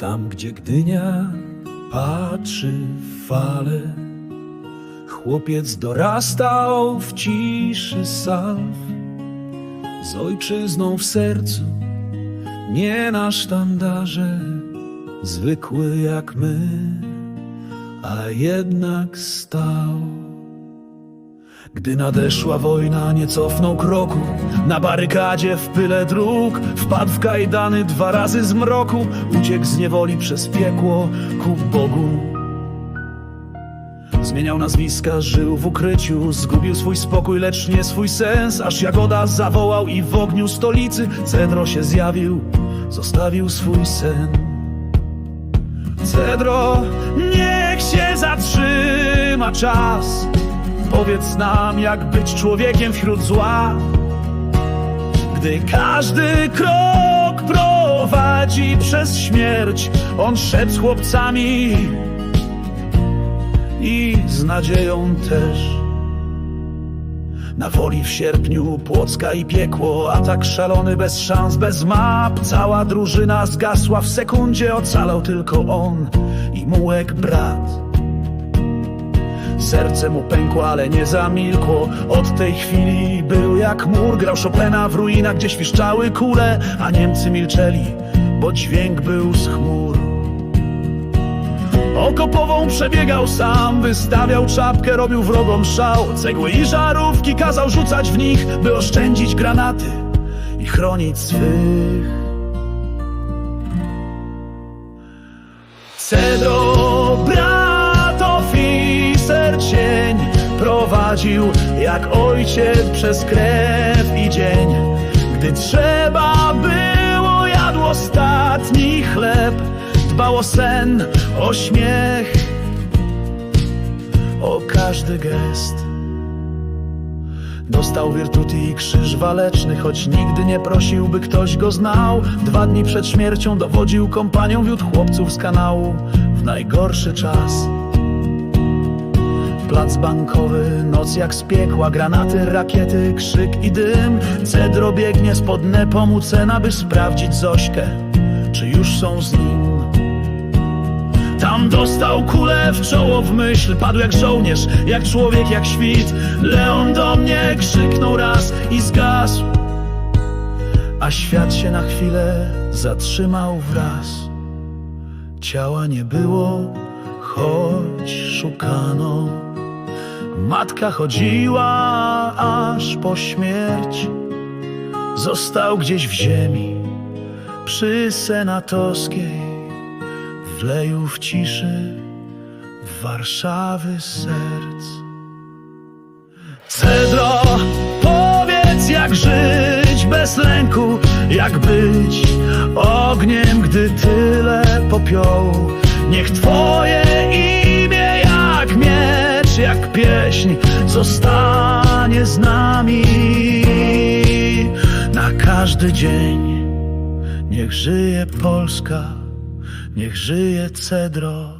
Tam, gdzie Gdynia patrzy w fale, chłopiec dorastał w ciszy salw, z ojczyzną w sercu, nie na sztandarze, zwykły jak my, a jednak stał. Gdy nadeszła wojna, nie cofnął kroku. Na barykadzie w pyle dróg Wpadł w kajdany dwa razy z mroku. Uciekł z niewoli przez piekło ku Bogu. Zmieniał nazwiska, żył w ukryciu. Zgubił swój spokój, lecz nie swój sens. Aż Jagoda zawołał i w ogniu stolicy Cedro się zjawił, zostawił swój sen. Cedro, niech się zatrzyma czas Powiedz nam, jak być człowiekiem wśród zła. Gdy każdy krok prowadzi przez śmierć On szedł z chłopcami i z nadzieją też. Na woli w sierpniu Płocka i piekło Atak szalony bez szans, bez map. Cała drużyna zgasła w sekundzie Ocalał tylko on i mułek brat Serce mu pękło, ale nie zamilkło. Od tej chwili był jak mur. Grał Chopina w ruinach, gdzie świszczały kule A Niemcy milczeli, bo dźwięk był z chmur. Okopową przebiegał sam Wystawiał czapkę, robił wrogom szał. Cegły i żarówki kazał rzucać w nich By oszczędzić granaty i chronić swych. Cedro, brat Jak ojciec przez krew i dzień Gdy trzeba było jadł ostatni chleb Dbał o sen, o śmiech O każdy gest Dostał wirtuty i krzyż waleczny, choć nigdy nie prosił, by ktoś go znał. Dwa dni przed śmiercią dowodził kompanią, wiódł chłopców z kanału w najgorszy czas. Plac bankowy, noc jak z piekła, granaty, rakiety, krzyk i dym. Cedro biegnie spod Nepomucena, by sprawdzić Zośkę, czy już są z nim. Tam dostał kulę w czoło w myśl Padł jak żołnierz, jak człowiek, jak świt Leon do mnie krzyknął raz i zgasł A świat się na chwilę zatrzymał wraz Ciała nie było, choć szukano Matka chodziła aż po śmierć Został gdzieś w ziemi przy senatowskiej w leju w ciszy w Warszawy serc. Cedro, powiedz jak żyć bez lęku, jak być ogniem, gdy tyle popiołu. Niech twoje jak pieśń zostanie z nami na każdy dzień. Niech żyje Polska. Niech żyje cedro.